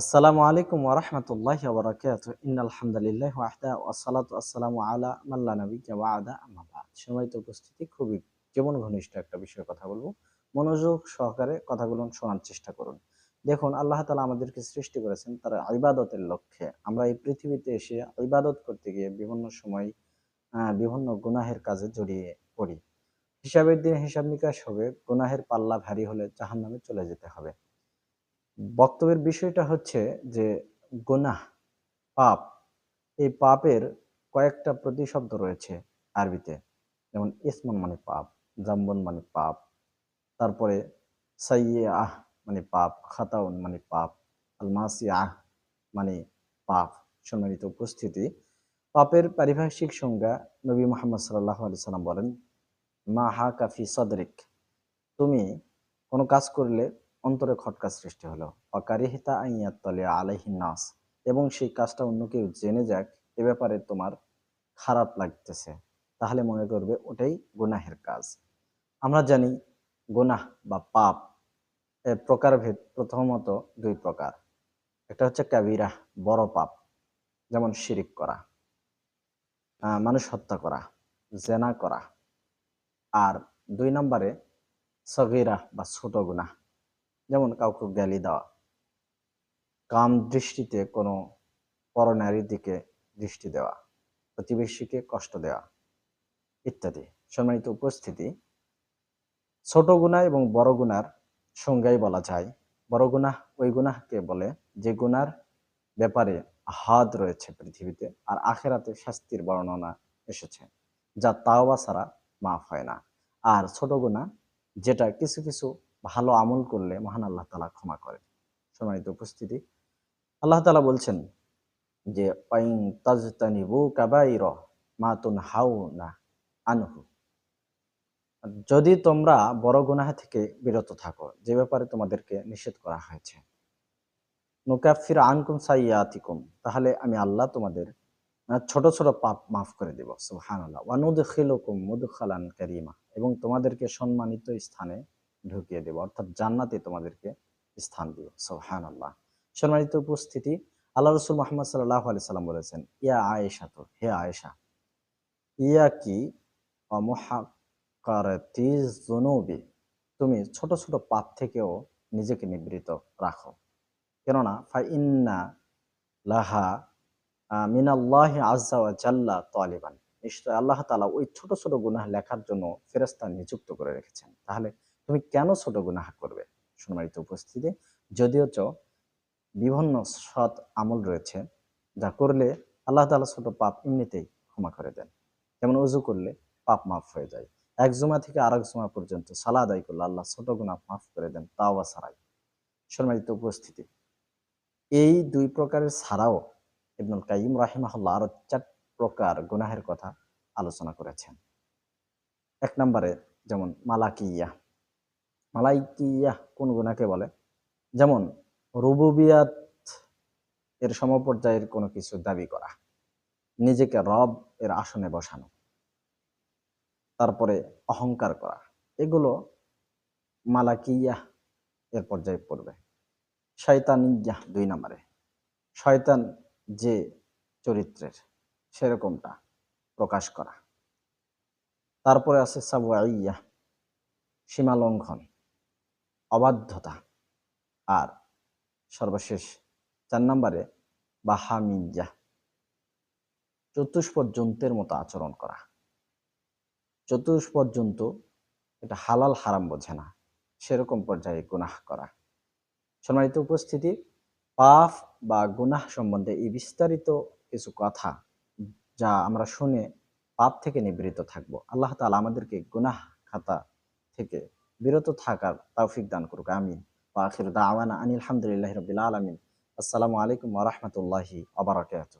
আসসালামু আলাইকুম ওরহমতুল্লাহ বরাকাত ইন আলহামদুলিল্লাহ ওয়াহদা ওয়াসালাতু আসসালামু আলা মাল্লা নবী ওয়াদা। আমাবাদ সময়ত উপস্থিতি খুবই জীবন ঘনিষ্ঠ একটা বিষয়ে কথা বলব। মনোযোগ সহকারে কথাগুলো শোনার চেষ্টা করুন। দেখুন, আল্লাহ তালা আমাদেরকে সৃষ্টি করেছেন তার ইবাদতের লক্ষ্যে। আমরা এই পৃথিবীতে এসে ইবাদত করতে গিয়ে বিভিন্ন সময় বিভিন্ন গুনাহের কাজে জড়িয়ে পড়ি। হিসাবের দিন হিসাব নিকাশ হবে, গুনাহের পাল্লা ভারী হলে জাহান নামে চলে যেতে হবে। বক্তব্যের বিষয়টা হচ্ছে যে গোনাহ, পাপ, এই পাপের কয়েকটা প্রতিশব্দ রয়েছে আরবিতে। যেমন ইসমন মানে পাপ, জাম্বন মানে পাপ, তারপরে সাইয়ে আহ মানে পাপ, খাতাউন মানে পাপ আলমাসি আহ মানে পাপ, সম্মানিত উপস্থিতি। পাপের পারিভাষিক সংজ্ঞা নবী মোহাম্মদ সাল্লাহ আলি সাল্লাম বলেন, মা হা কাফি সদরিক তুমি কোনো কাজ করলে অন্তরে খটকা সৃষ্টি হলো। অকারিহিতা আইয়াতলে আলাইহিন নাস। এবং সেই কাজটা অন্য কেউ জেনে যাক, এ ব্যাপারে তোমার খারাপ লাগতেছে। তাহলে মনে করবে ওটাই গুনাহের কাজ। আমরা জানি গুনাহ বা পাপ প্রকারভেদ প্রথমত দুই প্রকার। একটা হচ্ছে কাবিরা, বড় পাপ, যেমন শিরিক করা মানুষ হত্যা করা, জেনা করা। আর দুই নম্বরে সগিরা বা ছোট গুনাহ। যেমন কাউকে গ্যালি দেওয়া। কাম দৃষ্টিতে কোনো পরনারীর দিকে দৃষ্টি দেওয়া, প্রতিবেশীকে কষ্ট দেওয়া ইত্যাদি। সম্মানিত উপস্থিতি, ছোট গুণা এবং বড় গুণার সংজ্ঞাই বলা যায়। বড় গুণা ওই গুণাকে বলে যে গুনার ব্যাপারে হাত রয়েছে পৃথিবীতে আর আখেরাতে শাস্তির বর্ণনা এসেছে, যা তাওবা ছাড়া মাফ হয় না। আর ছোট গুণা যেটা কিছু কিছু ভালো আমল করলে মহান আল্লাহ তালা ক্ষমা করেন। সম্মানিত উপস্থিতি, আল্লাহ তালা বলছেন যে পাইং তাজতানিবু হাউ না আনহু। যদি তোমরা বড় গুনাহ থেকে বিরত থাকো, যে ব্যাপারে তোমাদেরকে নিষেধ করা হয়েছে, নুকাফির আনকুম সাইয়াতিকুম, তাহলে আমি আল্লাহ তোমাদের ছোট ছোট পাপ মাফ করে দেব সুহান আল্লাহ ওয়ানুদ খিলুকুম মুদখালান কারিমা, এবং তোমাদেরকে সম্মানিত স্থানে ঢুকিয়ে দেব, অর্থাৎ জান্নাতে তোমাদেরকে স্থান দিব। সোহান আল্লাহ সম্মানিত উপস্থিতি, আল্লাহ রসুল মোহাম্মদ সাল্লাহ আলি সাল্লাম বলেছেন, ইয়া আয়েশা তো, হে আয়েশা, ইয়া কি? জনবি তুমি ছোট ছোট পাপ থেকেও নিজেকে নিবৃত রাখো। কেননা, ফাইন্না লাহা মিনাল্লাহ আজ্জা জাল্লা তালিবান। নিশ্চয় আল্লাহ তালা ওই ছোট ছোট গুনাহ লেখার জন্য ফেরস্তা নিযুক্ত করে রেখেছেন। তাহলে তুমি কেন ছোট গুনাহ করবে? সম্মানিত উপস্থিতি। যদিও চ, বিভিন্ন সৎ আমল রয়েছে, যা করলে আল্লাহ তালা ছোট পাপ এমনিতেই ক্ষমা করে দেন। যেমন উজু করলে পাপ মাফ হয়ে যায়। এক জুমা থেকে আরেক জুমা পর্যন্ত সালা আদায় করলে আল্লাহ ছোট গুণা মাফ করে দেন তাও ছাড়াই। সম্মানিত উপস্থিতি। এই দুই প্রকারের ছাড়াও ইবনুল কাইম রাহিমাহুল্লাহ আরও চার প্রকার গুনাহের কথা আলোচনা করেছেন। এক নম্বরে যেমন মালাকিয়া মালাইকিয়া কোন গুণাকে বলে? যেমন, রুবুবিয়াত এর সমপর্যায়ের কোনো কিছু দাবি করা। নিজেকে রব এর আসনে বসানো। তারপরে অহংকার করা। এগুলো মালাকিয়া এর পর্যায়ে পড়বে। শয়তানিয়া দুই নম্বরে। শয়তান যে চরিত্রের, সেরকমটা প্রকাশ করা। তারপরে আছে সাবুয়াইয়া সীমা লঙ্ঘন অবাধ্যতা। আর সর্বশেষ চার নম্বরে বাহামিয়া চতুষ্পদ জন্তুর মতো আচরণ করা। চতুষ্পদ জন্তু এটা হালাল হারাম বোঝে না। সেরকম পর্যায়ে গুনাহ করা। সম্মানিত উপস্থিতি পাফ বা গুনাহ সম্বন্ধে এই বিস্তারিত কিছু কথা যা আমরা শুনে পাপ থেকে নিবৃত থাকব। আল্লাহ তালা আমাদেরকে গুনাহ খাতা থেকে বিরত থাকার তৌফিক দান করুক, আমিন। আখির দাওয়ানা আনিল আলহামদুলিল্লাহ রবিল আলমিন। আসসালামু আলাইকুম ওরহমতুল্লাহি আবরাকাত